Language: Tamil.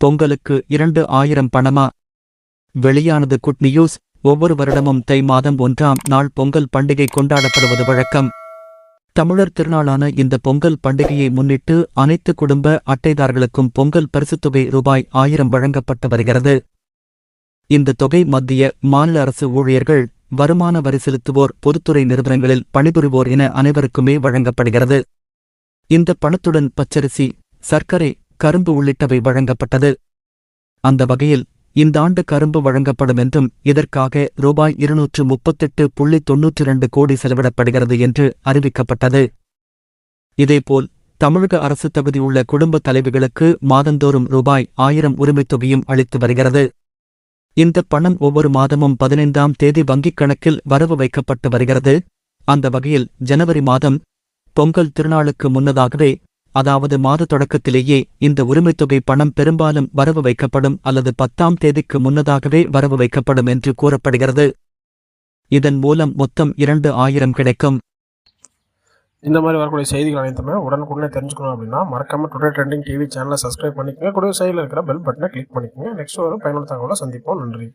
பொங்கலுக்கு இரண்டு ஆயிரம் பணமா? வெளியானது குட் நியூஸ் ஒவ்வொரு வருடமும் தை மாதம் ஒன்றாம் நாள் பொங்கல் பண்டிகை கொண்டாடப்படுவது வழக்கம். தமிழர் திருநாளான இந்த பொங்கல் பண்டிகையை முன்னிட்டு அனைத்து குடும்ப அட்டைதாரர்களுக்கும் பொங்கல் பரிசுத் தொகை ரூபாய் ஆயிரம் வழங்கப்பட்டு வருகிறது. இந்த தொகை மத்திய மாநில அரசு ஊழியர்கள் வருமான வரி செலுத்துவோர் பொதுத்துறை நிறுவனங்களில் பணிபுரிவோர் என அனைவருக்குமே வழங்கப்படுகிறது. இந்த பணத்துடன் பச்சரிசி சர்க்கரை கரும்பு உள்ளிட்டவை வழங்கப்பட்டது. அந்த வகையில் இந்த ஆண்டு கரும்பு வழங்கப்படும் என்றும் இதற்காக ரூபாய் இருநூற்று முப்பத்தெட்டு புள்ளி தொன்னூற்றி இரண்டு கோடி செலவிடப்படுகிறது என்று அறிவிக்கப்பட்டது. இதேபோல் தமிழக அரசு தகுதியுள்ள குடும்ப தலைவிகளுக்கு மாதந்தோறும் ரூபாய் ஆயிரம் உரிமைத் தொகையும் அளித்து வருகிறது. இந்த பணம் ஒவ்வொரு மாதமும் பதினைந்தாம் தேதி வங்கிக் கணக்கில் வரவு வைக்கப்பட்டு வருகிறது. அந்த வகையில் ஜனவரி மாதம் பொங்கல் திருநாளுக்கு முன்னதாகவே அதாவது மாத தொடக்கத்திலேயே இந்த உரிமைத்தொகை பணம் பெரும்பாலும் வரவு வைக்கப்படும் அல்லது பத்தாம் தேதிக்கு முன்னதாகவே வரவு வைக்கப்படும் என்று கூறப்படுகிறது. இதன் மூலம் மொத்தம் இரண்டு ஆயிரம் கிடைக்கும். இந்த மாதிரி வரக்கூடிய செய்திகள் அனைத்துமே உடனுக்குடனே தெரிஞ்சுக்கணும் அப்படின்னா மறக்காம டுடே ட்ரெண்டிங் டிவி சேனலை சப்ஸ்கிரைப் பண்ணிக்கங்க. கூட சைடில் இருக்கிற பெல் பட்டனை கிளிக் பண்ணிக்கோங்க. நெக்ஸ்ட் வரும் பயனுள்ள தகவலை சந்திப்போம். நன்றி.